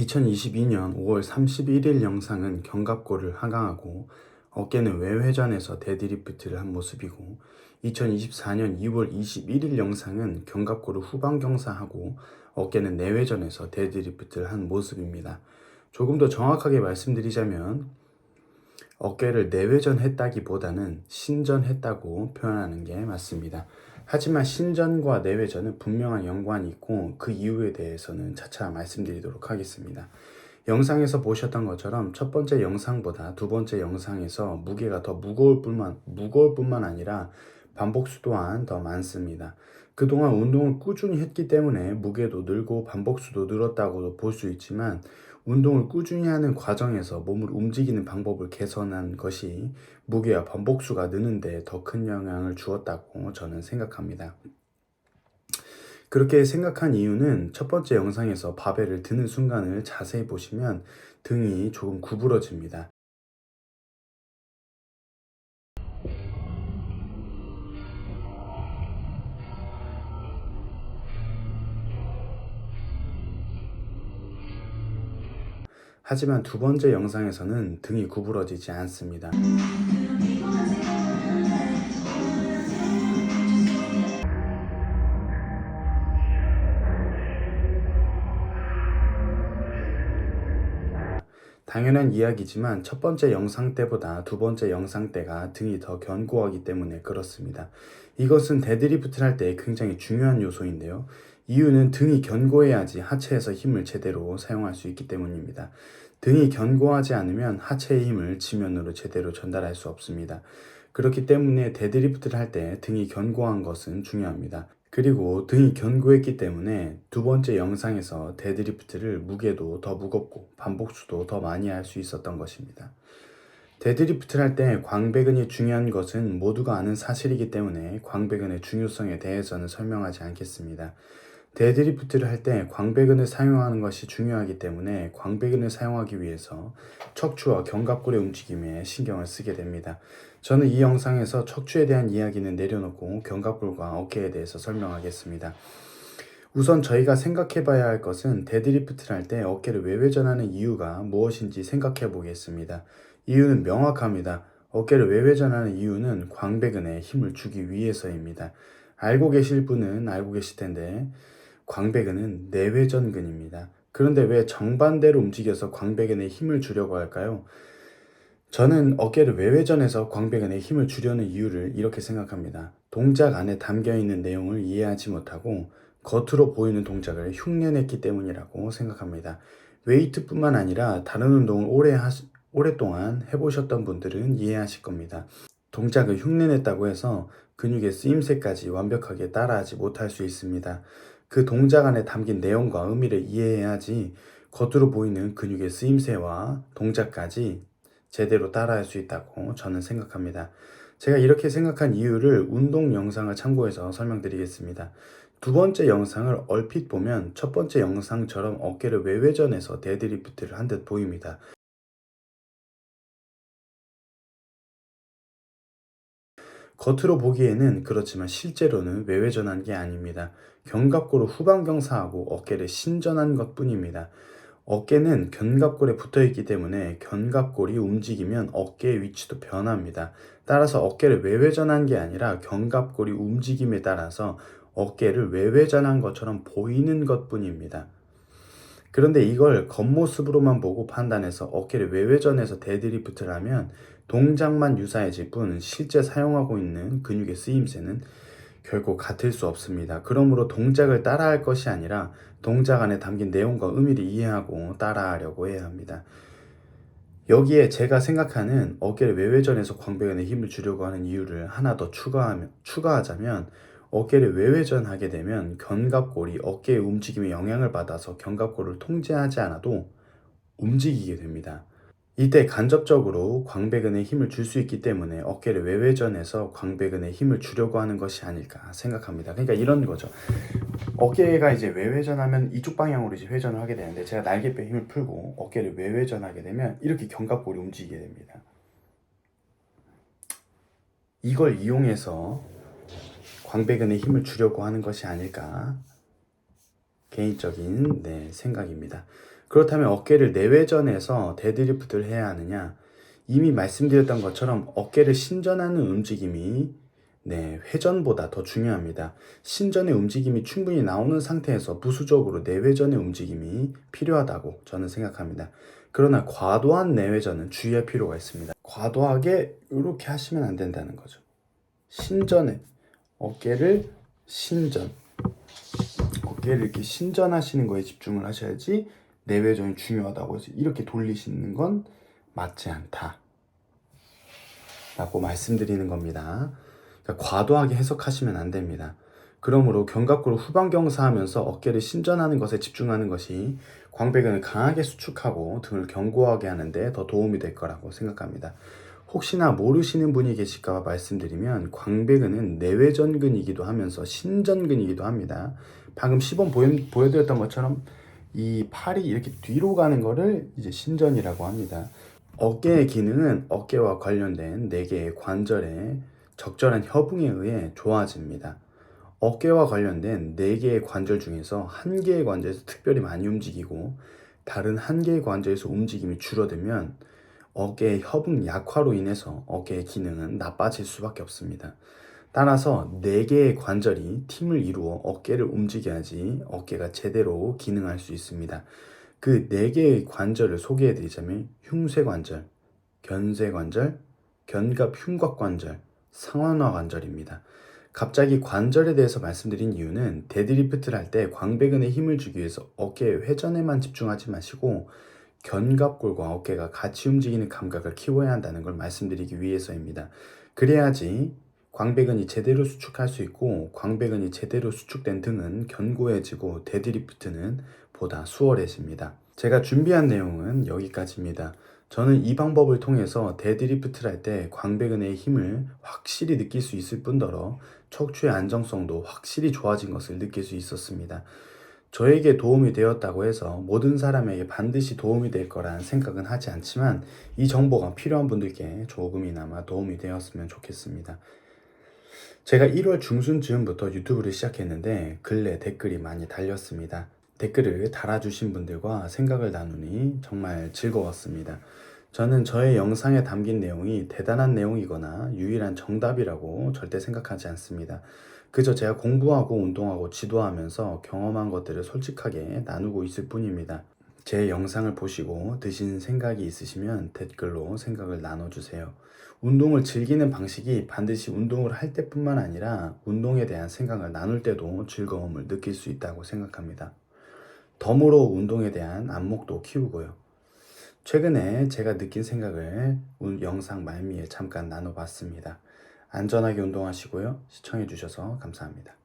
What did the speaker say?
2022년 5월 31일 영상은 견갑골을 하강하고 어깨는 외회전에서 데드리프트를 한 모습이고 2024년 2월 21일 영상은 견갑골을 후방경사하고 어깨는 내외전에서 데드리프트를 한 모습입니다. 조금 더 정확하게 말씀드리자면 어깨를 내외전했다기보다는 신전했다고 표현하는 게 맞습니다. 하지만 신전과 내외전은 분명한 연관이 있고 그 이유에 대해서는 차차 말씀드리도록 하겠습니다. 영상에서 보셨던 것처럼 첫 번째 영상보다 두 번째 영상에서 무게가 더 무거울 뿐만 무거울 뿐만 아니라 반복수 또한 더 많습니다. 그동안 운동을 꾸준히 했기 때문에 무게도 늘고 반복수도 늘었다고 볼수 있지만 운동을 꾸준히 하는 과정에서 몸을 움직이는 방법을 개선한 것이 무게와 반복수가 느는데 더 큰 영향을 주었다고 저는 생각합니다. 그렇게 생각한 이유는 첫 번째 영상에서 바벨을 드는 순간을 자세히 보시면 등이 조금 구부러집니다. 하지만 두 번째 영상에서는 등이 구부러지지 않습니다. 당연한 이야기지만 첫 번째 영상 때보다 두 번째 영상 때가 등이 더 견고하기 때문에 그렇습니다. 이것은 데드리프트를 할 때 굉장히 중요한 요소인데요. 이유는 등이 견고해야지 하체에서 힘을 제대로 사용할 수 있기 때문입니다. 등이 견고하지 않으면 하체의 힘을 지면으로 제대로 전달할 수 없습니다. 그렇기 때문에 데드리프트를 할 때 등이 견고한 것은 중요합니다. 그리고 등이 견고했기 때문에 두 번째 영상에서 데드리프트를 무게도 더 무겁고 반복수도 더 많이 할 수 있었던 것입니다. 데드리프트를 할 때 광배근이 중요한 것은 모두가 아는 사실이기 때문에 광배근의 중요성에 대해서는 설명하지 않겠습니다. 데드리프트를 할 때 광배근을 사용하는 것이 중요하기 때문에 광배근을 사용하기 위해서 척추와 견갑골의 움직임에 신경을 쓰게 됩니다. 저는 이 영상에서 척추에 대한 이야기는 내려놓고 견갑골과 어깨에 대해서 설명하겠습니다. 우선 저희가 생각해 봐야 할 것은 데드리프트를 할 때 어깨를 외회전하는 이유가 무엇인지 생각해 보겠습니다. 이유는 명확합니다. 어깨를 외회전하는 이유는 광배근에 힘을 주기 위해서입니다. 알고 계실 분은 알고 계실 텐데 광배근은 내외전근입니다. 그런데 왜 정반대로 움직여서 광배근에 힘을 주려고 할까요? 저는 어깨를 외회전해서 광배근에 힘을 주려는 이유를 이렇게 생각합니다. 동작 안에 담겨 있는 내용을 이해하지 못하고 겉으로 보이는 동작을 흉내냈기 때문이라고 생각합니다. 웨이트뿐만 아니라 다른 운동을 오래 하시, 오랫동안 해보셨던 분들은 이해하실 겁니다. 동작을 흉내냈다고 해서 근육의 쓰임새까지 완벽하게 따라하지 못할 수 있습니다. 그 동작 안에 담긴 내용과 의미를 이해해야지 겉으로 보이는 근육의 쓰임새와 동작까지 제대로 따라할 수 있다고 저는 생각합니다. 제가 이렇게 생각한 이유를 운동 영상을 참고해서 설명드리겠습니다. 두 번째 영상을 얼핏 보면 첫 번째 영상처럼 어깨를 외회전해서 데드리프트를 한 듯 보입니다. 겉으로 보기에는 그렇지만 실제로는 외회전한 게 아닙니다. 견갑골을 후방경사하고 어깨를 신전한 것 뿐입니다. 어깨는 견갑골에 붙어 있기 때문에 견갑골이 움직이면 어깨의 위치도 변합니다. 따라서 어깨를 외회전한 게 아니라 견갑골이 움직임에 따라서 어깨를 외회전한 것처럼 보이는 것 뿐입니다. 그런데 이걸 겉모습으로만 보고 판단해서 어깨를 외회전해서 데드리프트를 하면 동작만 유사해질 뿐 실제 사용하고 있는 근육의 쓰임새는 결코 같을 수 없습니다. 그러므로 동작을 따라할 것이 아니라 동작 안에 담긴 내용과 의미를 이해하고 따라하려고 해야 합니다. 여기에 제가 생각하는 어깨를 외회전해서 광배근에 힘을 주려고 하는 이유를 하나 더 추가하면, 추가하자면 어깨를 외회전하게 되면 견갑골이 어깨의 움직임에 영향을 받아서 견갑골을 통제하지 않아도 움직이게 됩니다. 이때 간접적으로 광배근에 힘을 줄 수 있기 때문에 어깨를 외회전해서 광배근에 힘을 주려고 하는 것이 아닐까 생각합니다. 그러니까 이런 거죠. 어깨가 이제 외회전하면 이쪽 방향으로 이제 회전을 하게 되는데 제가 날개뼈 힘을 풀고 어깨를 외회전하게 되면 이렇게 견갑골이 움직이게 됩니다. 이걸 이용해서 광배근에 힘을 주려고 하는 것이 아닐까 개인적인 네, 생각입니다. 그렇다면 어깨를 내외전해서 데드리프트를 해야 하느냐? 이미 말씀드렸던 것처럼 어깨를 신전하는 움직임이 네, 회전보다 더 중요합니다. 신전의 움직임이 충분히 나오는 상태에서 부수적으로 내외전의 움직임이 필요하다고 저는 생각합니다. 그러나 과도한 내외전은 주의할 필요가 있습니다. 과도하게 이렇게 하시면 안 된다는 거죠. 신전에 어깨를 신전 어깨를 이렇게 신전하시는 거에 집중을 하셔야지 내외전이 중요하다고 해서 이렇게 돌리시는 건 맞지 않다. 라고 말씀드리는 겁니다. 그러니까 과도하게 해석하시면 안 됩니다. 그러므로 견갑골 후방경사 하면서 어깨를 신전하는 것에 집중하는 것이 광배근을 강하게 수축하고 등을 견고하게 하는데 더 도움이 될 거라고 생각합니다. 혹시나 모르시는 분이 계실까 말씀드리면 광배근은 내외전근이기도 하면서 신전근이기도 합니다. 방금 시범 보여, 보여드렸던 것처럼 이 팔이 이렇게 뒤로 가는 거를 이제 신전이라고 합니다. 어깨의 기능은 어깨와 관련된 네 개의 관절의 적절한 협응에 의해 좋아집니다. 어깨와 관련된 네 개의 관절 중에서 한 개의 관절에서 특별히 많이 움직이고 다른 한 개의 관절에서 움직임이 줄어들면 어깨의 협응 약화로 인해서 어깨의 기능은 나빠질 수밖에 없습니다. 따라서 네 개의 관절이 팀을 이루어 어깨를 움직여야지 어깨가 제대로 기능할 수 있습니다. 그 네 개의 관절을 소개해 드리자면 흉쇄 관절, 견쇄 관절, 견갑 흉곽 관절, 상완화 관절입니다. 갑자기 관절에 대해서 말씀드린 이유는 데드리프트를 할 때 광배근에 힘을 주기 위해서 어깨 회전에만 집중하지 마시고 견갑골과 어깨가 같이 움직이는 감각을 키워야 한다는 걸 말씀드리기 위해서입니다. 그래야지 광배근이 제대로 수축할 수 있고 광배근이 제대로 수축된 등은 견고해지고 데드리프트는 보다 수월해집니다. 제가 준비한 내용은 여기까지입니다. 저는 이 방법을 통해서 데드리프트를 할 때 광배근의 힘을 확실히 느낄 수 있을 뿐더러 척추의 안정성도 확실히 좋아진 것을 느낄 수 있었습니다. 저에게 도움이 되었다고 해서 모든 사람에게 반드시 도움이 될 거란 생각은 하지 않지만 이 정보가 필요한 분들께 조금이나마 도움이 되었으면 좋겠습니다. 제가 1월 중순 즈음부터 유튜브를 시작했는데 근래 댓글이 많이 달렸습니다. 댓글을 달아주신 분들과 생각을 나누니 정말 즐거웠습니다. 저는 저의 영상에 담긴 내용이 대단한 내용이거나 유일한 정답이라고 절대 생각하지 않습니다. 그저 제가 공부하고 운동하고 지도하면서 경험한 것들을 솔직하게 나누고 있을 뿐입니다. 제 영상을 보시고 드신 생각이 있으시면 댓글로 생각을 나눠주세요. 운동을 즐기는 방식이 반드시 운동을 할 때뿐만 아니라 운동에 대한 생각을 나눌 때도 즐거움을 느낄 수 있다고 생각합니다. 덤으로 운동에 대한 안목도 키우고요. 최근에 제가 느낀 생각을 운- 영상 말미에 잠깐 나눠봤습니다. 안전하게 운동하시고요. 시청해주셔서 감사합니다.